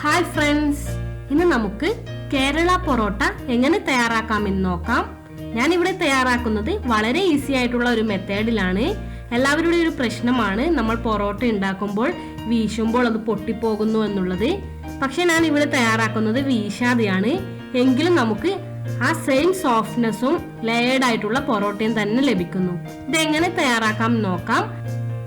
Hi friends ഇന്ന് നമുക്ക് കേരള പൊറോട്ട എങ്ങനെ തയ്യാറാക്കാമെന്ന് നോക്കാം. ഞാൻ ഇവിടെ തയ്യാറാക്കുന്നത് വളരെ ഈസി ആയിട്ടുള്ള ഒരു മെത്തേഡിലാണ്. എല്ലാവരുടെ ഒരു പ്രശ്നമാണ് നമ്മൾ പൊറോട്ട ഉണ്ടാക്കുമ്പോൾ വീശുമ്പോൾ അത് പൊട്ടിപ്പോകുന്നു എന്നുള്ളത്. പക്ഷെ ഞാൻ ഇവിടെ തയ്യാറാക്കുന്നത് വീശാതെയാണ്. എങ്കിലും നമുക്ക് ആ സെയിം സോഫ്റ്റ്നെസ്സും ലെയേർഡ് ആയിട്ടുള്ള പൊറോട്ടയും തന്നെ ലഭിക്കുന്നു. ഇതെങ്ങനെ തയ്യാറാക്കാം നോക്കാം.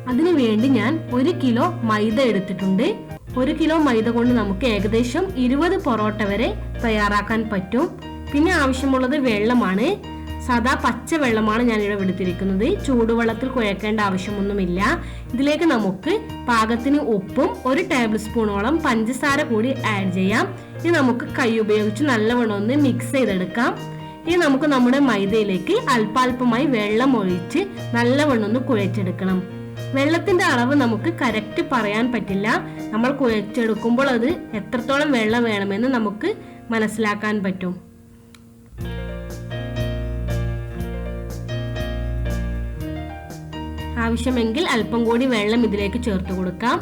അതിനു വേണ്ടി ഞാൻ ഒരു കിലോ മൈദ എടുത്തിട്ടുണ്ട്. ഒരു കിലോ മൈദ കൊണ്ട് നമുക്ക് ഏകദേശം ഇരുപത് പൊറോട്ട വരെ തയ്യാറാക്കാൻ പറ്റും. പിന്നെ ആവശ്യമുള്ളത് വെള്ളമാണ്. സാദാ പച്ച വെള്ളമാണ് ഞാൻ ഇവിടെ എടുത്തിരിക്കുന്നത് ചൂടുവെള്ളത്തിൽ കുഴക്കേണ്ട ആവശ്യമൊന്നുമില്ല. ഇതിലേക്ക് നമുക്ക് പാകത്തിന് ഉപ്പും ഒരു ടേബിൾ സ്പൂണോളം പഞ്ചസാര കൂടി ആഡ് ചെയ്യാം. ഇനി നമുക്ക് കൈ ഉപയോഗിച്ച് നല്ലവണ്ണം ഒന്ന് മിക്സ് ചെയ്തെടുക്കാം. ഇനി നമുക്ക് നമ്മുടെ മൈദയിലേക്ക് അല്പാൽപമായി വെള്ളം ഒഴിച്ച് നല്ലവണ്ണം ഒന്ന് കുഴച്ചെടുക്കണം. വെള്ളത്തിന്റെ അളവ് നമുക്ക് കറക്റ്റ് പറയാൻ പറ്റില്ല. നമ്മൾ കുഴച്ചെടുക്കുമ്പോൾ അത് എത്രത്തോളം വെള്ളം വേണമെന്ന് നമുക്ക് മനസ്സിലാക്കാൻ പറ്റും. ആവശ്യമെങ്കിൽ അല്പം കൂടി വെള്ളം ഇതിലേക്ക് ചേർത്ത് കൊടുക്കാം.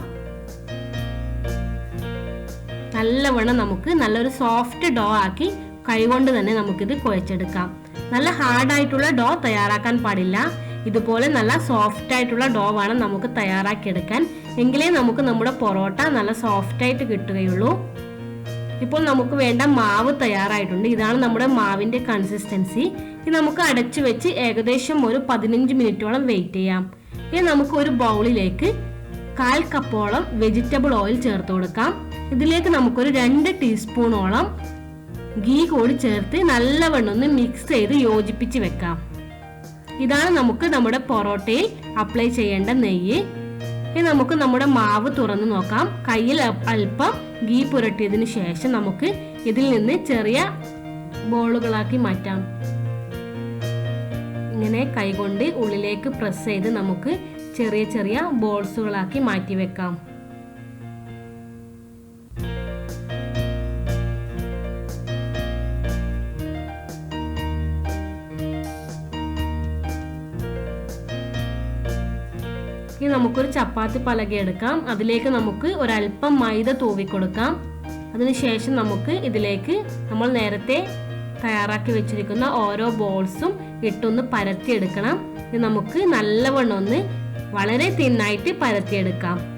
നല്ലവണ്ണം നമുക്ക് നല്ലൊരു സോഫ്റ്റ് ഡോ ആക്കി കൈകൊണ്ട് തന്നെ നമുക്കിത് കുഴച്ചെടുക്കാം. നല്ല ഹാർഡായിട്ടുള്ള ഡോ തയ്യാറാക്കാൻ പാടില്ല. ഇതുപോലെ നല്ല സോഫ്റ്റ് ആയിട്ടുള്ള ഡോ വേണം നമുക്ക് തയ്യാറാക്കിയെടുക്കാൻ. എങ്കിലേ നമുക്ക് നമ്മുടെ പൊറോട്ട നല്ല സോഫ്റ്റ് ആയിട്ട് കിട്ടുകയുള്ളൂ. ഇപ്പോൾ നമുക്ക് വേണ്ട മാവ് തയ്യാറായിട്ടുണ്ട്. ഇതാണ് നമ്മുടെ മാവിന്റെ കൺസിസ്റ്റൻസി ഇത് നമുക്ക് അടച്ചു വെച്ച് ഏകദേശം ഒരു പതിനഞ്ച് മിനിറ്റോളം വെയിറ്റ് ചെയ്യാം. ഇനി നമുക്ക് ഒരു ബൗളിലേക്ക് കാൽ കപ്പോളം വെജിറ്റബിൾ ഓയിൽ ചേർത്ത് കൊടുക്കാം. ഇതിലേക്ക് നമുക്കൊരു രണ്ട് ടീസ്പൂണോളം ഗീ കൂടി ചേർത്ത് നല്ലവണ്ണം ഒന്ന് മിക്സ് ചെയ്ത് യോജിപ്പിച്ച് വെക്കാം. ഇതാണ് നമുക്ക് നമ്മുടെ പൊറോട്ടയിൽ അപ്ലൈ ചെയ്യേണ്ട നെയ്യ്. ഇനി നമുക്ക് നമ്മുടെ മാവ് തുറന്നു നോക്കാം. കയ്യിൽ അല്പം ഗീ പുരട്ടിയതിന് ശേഷം നമുക്ക് ഇതിൽ നിന്ന് ചെറിയ ബോളുകളാക്കി മാറ്റാം. ഇങ്ങനെ കൈകൊണ്ട് ഉള്ളിലേക്ക് പ്രസ് ചെയ്ത് നമുക്ക് ചെറിയ ചെറിയ ബോൾസുകളാക്കി മാറ്റി വെക്കാം. ഇനി നമുക്കൊരു ചപ്പാത്തി പലക എടുക്കാം. അതിലേക്ക് നമുക്ക് ഒരല്പം മൈദ തൂവി കൊടുക്കാം അതിനുശേഷം നമുക്ക് ഇതിലേക്ക് നമ്മൾ നേരത്തെ തയ്യാറാക്കി വെച്ചിരിക്കുന്ന ഓരോ ബോൾസും ഇട്ടൊന്ന് പരത്തിയെടുക്കണം. നമുക്ക് നല്ലവണ്ണം ഒന്ന് വളരെ തിന്നായിട്ട് പരത്തിയെടുക്കാം.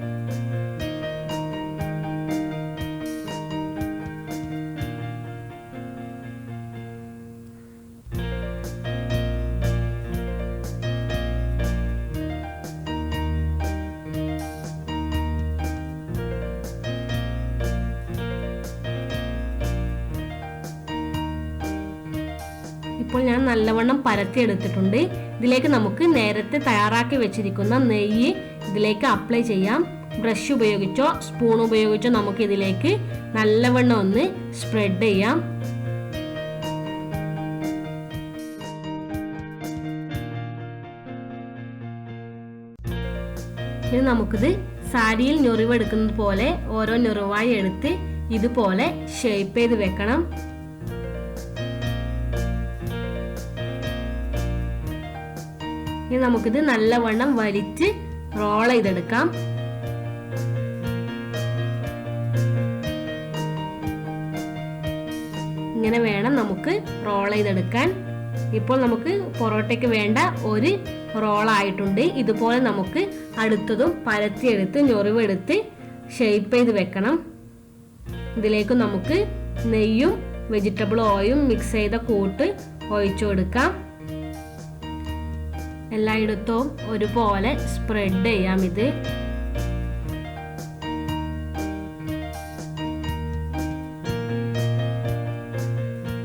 ഇപ്പോൾ ഞാൻ നല്ലവണ്ണം പരത്തിയെടുത്തിട്ടുണ്ട് ഇതിലേക്ക് നമുക്ക് നേരത്തെ തയ്യാറാക്കി വെച്ചിരിക്കുന്ന നെയ്യ് ഇതിലേക്ക് അപ്ലൈ ചെയ്യാം. ബ്രഷ് ഉപയോഗിച്ചോ സ്പൂൺ ഉപയോഗിച്ചോ നമുക്ക് ഇതിലേക്ക് നല്ലവണ്ണം ഒന്ന് സ്പ്രെഡ് ചെയ്യാം. ഇനി നമുക്കിത് സാരിയിൽ ഞൊറിവെടുക്കുന്നത് പോലെ ഓരോ ഞൊറിവായി എടുത്ത് ഇതുപോലെ ഷേപ്പ് ചെയ്ത് വെക്കണം. ഇനി നമുക്കിത് നല്ലവണ്ണം വലിച്ച് റോൾ ചെയ്തെടുക്കാം. ഇങ്ങനെ വേണം നമുക്ക് റോൾ ചെയ്തെടുക്കാൻ. ഇപ്പോൾ നമുക്ക് പൊറോട്ടയ്ക്ക് വേണ്ട ഒരു റോൾ ആയിട്ടുണ്ട്. ഇതുപോലെ നമുക്ക് അടുത്തതും പരത്തിയെടുത്ത് ഞൊറിവെടുത്ത് ഷേപ്പ് ചെയ്ത് വെക്കണം. ഇതിലേക്ക് നമുക്ക് നെയ്യും വെജിറ്റബിൾ ഓയിലും മിക്സ് ചെയ്ത കൂട്ട് ഒഴിച്ചു കൊടുക്കാം എല്ലായിടത്തും ഒരുപോലെ സ്പ്രെഡ് ചെയ്യാം ഇത്.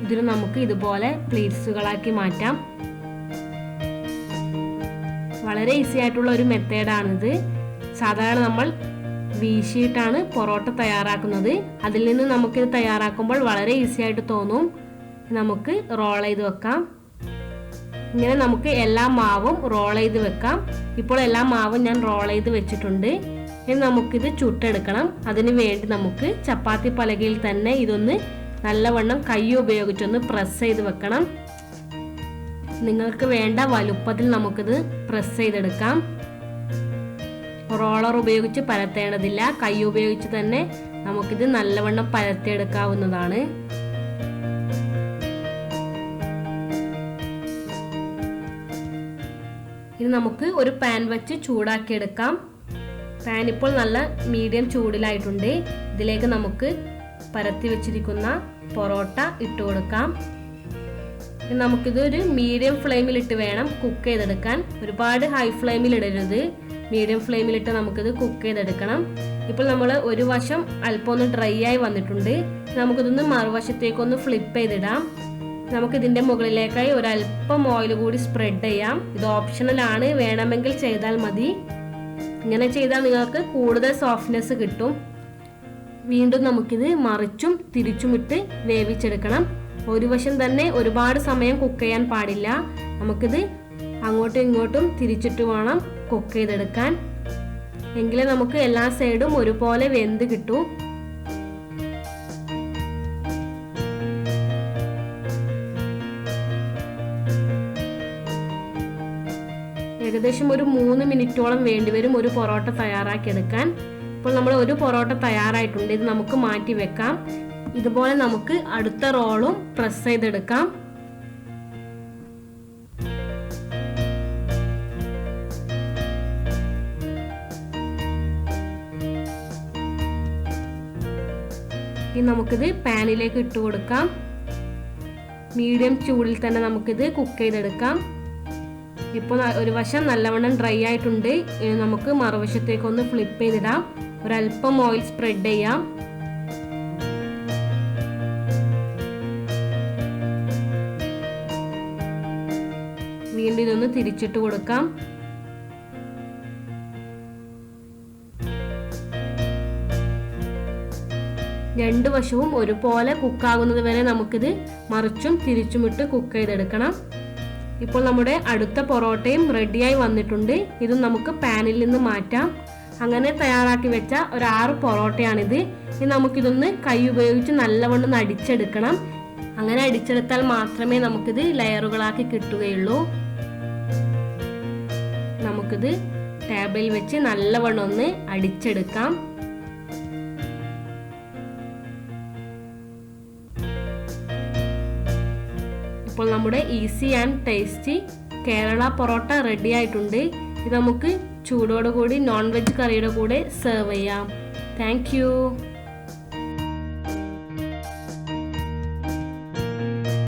ഇതിൽ നമുക്ക് ഇതുപോലെ പ്ലീറ്റ്സുകളാക്കി മാറ്റാം. വളരെ ഈസി ആയിട്ടുള്ള ഒരു മെത്തേഡാണിത് സാധാരണ നമ്മൾ വീശിയിട്ടാണ് പൊറോട്ട തയ്യാറാക്കുന്നത്. അതിൽ നിന്ന് നമുക്കിത് തയ്യാറാക്കുമ്പോൾ വളരെ ഈസി ആയിട്ട് തോന്നും. നമുക്ക് റോൾ ചെയ്ത് വെക്കാം. ഇങ്ങനെ നമുക്ക് എല്ലാ മാവും റോൾ ചെയ്ത് വെക്കാം. ഇപ്പോൾ എല്ലാ മാവും ഞാൻ റോൾ ചെയ്ത് വെച്ചിട്ടുണ്ട്. ഇനി നമുക്കിത് ചുട്ടെടുക്കണം. അതിന് വേണ്ടി നമുക്ക് ചപ്പാത്തി പലകയിൽ തന്നെ ഇതൊന്ന് നല്ലവണ്ണം കൈ ഉപയോഗിച്ചൊന്ന് പ്രസ് ചെയ്ത് വെക്കണം. നിങ്ങൾക്ക് വേണ്ട വലുപ്പത്തിൽ നമുക്കിത് പ്രസ് ചെയ്തെടുക്കാം. റോളർ ഉപയോഗിച്ച് പരത്തേണ്ടതില്ല. കൈ ഉപയോഗിച്ച് തന്നെ നമുക്കിത് നല്ലവണ്ണം പരത്തിയെടുക്കാവുന്നതാണ്. ഇനി നമുക്ക് ഒരു പാൻ വെച്ച് ചൂടാക്കിയെടുക്കാം. പാൻ ഇപ്പോൾ നല്ല മീഡിയം ചൂടിലായിട്ടുണ്ട്. ഇതിലേക്ക് നമുക്ക് പരത്തി വെച്ചിരിക്കുന്ന പൊറോട്ട ഇട്ട് കൊടുക്കാം. നമുക്കിത് ഒരു മീഡിയം ഫ്ലെയിമിലിട്ട് വേണം കുക്ക് ചെയ്തെടുക്കാൻ. ഒരുപാട് ഹൈ ഫ്ലെയിമിൽ ഇടരുത്. മീഡിയം ഫ്ലെയിമിലിട്ട് നമുക്കിത് കുക്ക് ചെയ്തെടുക്കണം. ഇപ്പോൾ നമ്മൾ ഒരു വശം അല്പം ഒന്ന് ഡ്രൈ ആയി വന്നിട്ടുണ്ട്. നമുക്കിതൊന്ന് മറുവശത്തേക്കൊന്ന് ഫ്ലിപ്പ് ചെയ്തിടാം. നമുക്ക് ഇതിന്റെ മുകളിലേക്കായി ഒരല്പം ഓയിൽ കൂടി സ്പ്രെഡ് ചെയ്യാം. ഇത് ഓപ്ഷണൽ ആണ്. വേണമെങ്കിൽ ചെയ്താൽ മതി. ഇങ്ങനെ ചെയ്താൽ നിങ്ങൾക്ക് കൂടുതൽ സോഫ്റ്റ്നെസ് കിട്ടും. വീണ്ടും നമുക്കിത് മറിച്ചും തിരിച്ചുമിട്ട് വേവിച്ചെടുക്കണം. ഒരു വശം തന്നെ ഒരുപാട് സമയം കുക്ക് ചെയ്യാൻ പാടില്ല. നമുക്കിത് അങ്ങോട്ടും ഇങ്ങോട്ടും തിരിച്ചിട്ട് വേണം കുക്ക് ചെയ്തെടുക്കാൻ. എങ്കിലേ നമുക്ക് എല്ലാ സൈഡും ഒരുപോലെ വെന്ത് കിട്ടൂ. ഏകദേശം ഒരു മൂന്ന് മിനിറ്റോളം വേണ്ടിവരും ഒരു പൊറോട്ട തയ്യാറാക്കിയെടുക്കാൻ. ഇപ്പോൾ നമ്മൾ ഒരു പൊറോട്ട തയ്യാറായിട്ടുണ്ട്. ഇത് നമുക്ക് മാറ്റി വെക്കാം. ഇതുപോലെ നമുക്ക് അടുത്ത റോളും പ്രസ് ചെയ്തെടുക്കാം. ഇനി നമുക്കിത് പാനിലേക്ക് ഇട്ട് കൊടുക്കാം. മീഡിയം ചൂടിൽ തന്നെ നമുക്കിത് കുക്ക് ചെയ്തെടുക്കാം. ഇപ്പോൾ ഒരു വശം നല്ലവണ്ണം ഡ്രൈ ആയിട്ടുണ്ട്. ഇനി നമുക്ക് മറുവശത്തേക്ക് ഒന്ന് ഫ്ലിപ്പ് ചെയ്തിടാം. ഒരല്പം ഓയിൽ സ്പ്രെഡ് ചെയ്യാം. വീണ്ടും ഇതൊന്ന് തിരിച്ചിട്ട് കൊടുക്കാം. രണ്ട് വശവും ഒരുപോലെ കുക്കാകുന്നത് വരെ നമുക്കിത് മറിച്ചും തിരിച്ചുമിട്ട് കുക്ക് ചെയ്തെടുക്കണം. ഇപ്പോൾ നമ്മുടെ അടുത്ത പൊറോട്ടയും റെഡിയായി വന്നിട്ടുണ്ട്. ഇതും നമുക്ക് പാനിൽ നിന്ന് മാറ്റാം. അങ്ങനെ തയ്യാറാക്കി വെച്ച ഒരു ആറ് പൊറോട്ടയാണിത്. ഇനി നമുക്കിതൊന്ന് കൈ ഉപയോഗിച്ച് നല്ലവണ്ണം അടിച്ചെടുക്കണം. അങ്ങനെ അടിച്ചെടുത്താൽ മാത്രമേ നമുക്കിത് ലെയറുകളാക്കി കിട്ടുകയുള്ളൂ. നമുക്കിത് ടേബിളിൽ വെച്ച് നല്ലവണ്ണം ഒന്ന് അടിച്ചെടുക്കാം. ഇപ്പോൾ നമ്മുടെ easy and tasty Kerala parotta ready ആയിട്ടുണ്ട്. ഇത് നമുക്ക് ചൂടോടുകൂടി നോൺ വെജ് കറിയുടെ കൂടെ സെർവ് ചെയ്യാം. താങ്ക്